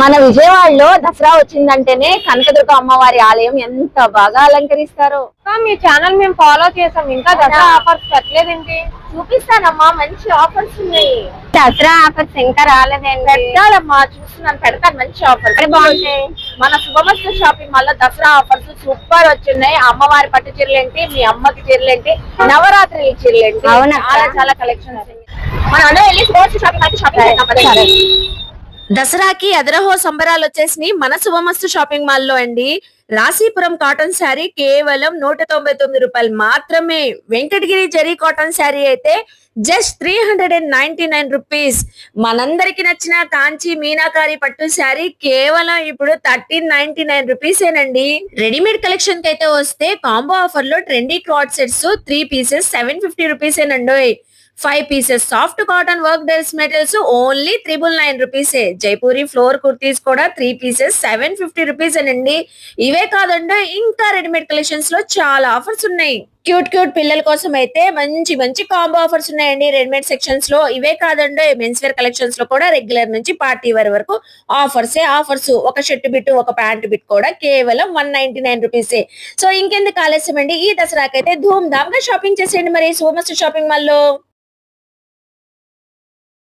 మన విజయవాడలో దసరా వచ్చిందంటేనే కనకదుర్గ అమ్మవారి ఆలయం ఎంత బాగా అలంకరిస్తారో. మీ ఛానల్ మేము ఫాలో చేసాం. ఇంకా దసరా ఆఫర్స్ పెట్టలేదేంటి? చూపిస్తానమ్మా మంచి ఆఫర్స్ ఉన్నాయి. దసరా ఆఫర్స్ ఇంకా రాలేదేంటి పెట్టాలమ్మా చూస్తున్నాను పెడతాను మంచి ఆఫర్స్. బాగుంటాయి. మన శుభమస్తు షాపింగ్ వల్ల దసరా ఆఫర్స్ సూపర్ వచ్చిన్నాయి. అమ్మవారి పట్టు చీరలేంటి మీ అమ్మకి చీరలేంటి నవరాత్రి చీరలేంటి అవునక్క. చాలా చాలా కలెక్షన్స్ మనం అందరం వెళ్ళి షాపింగ్ అయితే షాపింగ్. దసరాకి అదరహో సంబరాలు వచ్చేసి మన శుభమస్తు షాపింగ్ మాల్లో అండి. రాశీపురం కాటన్ శారీ కేవలం నూట తొంభై తొమ్మిది రూపాయలు మాత్రమే. వెంకటగిరి జరీ కాటన్ శారీ అయితే just three hundred and ninety nine rupees మనందరికి నచ్చిన కాంచి మీనాకారి పట్టు శారీ కేవలం ఇప్పుడు థర్టీన్ నైన్టీ నైన్ రూపీసేనండి రెడీమేడ్ కలెక్షన్కి అయితే వస్తే కాంబో ఆఫర్లో trendy cloth sets three pieces seven fifty రూపీసేనండి five pieces soft cotton work dress materials only triple nine రూపీసే జైపూరి ఫ్లోర్ కుర్తీస్ కూడా three pieces seven fifty rupees అండి ఇవే కాదండి ఇంకా రెడీమేడ్ కలెక్షన్స్లో చాలా ఆఫర్స్ ఉన్నాయి. క్యూట్ క్యూట్ పిల్లల కోసం అయితే మంచి మంచి కాంబో ఆఫర్స్ ఉన్నాయండి రెడీమేడ్ సెక్షన్స్లో. ఇవే కాదండి మెన్స్ వేర్ కలెక్షన్స్లో కూడా రెగ్యులర్ నుంచి పార్టీ వేర్ వరకు ఆఫర్సే ఆఫర్స్ ఒక షర్ట్ బిట్ ఒక ప్యాంట్ బిట్ కూడా కేవలం వన్ నైన్టీ నైన్ రూపీసే సో ఇంకెందుకు ఆలస్యం అండి ఈ దసరాకైతే ధూమ్ ధామ్గా షాపింగ్ చేసేయండి మరి. సోమస్ షాపింగ్ మాల్లో.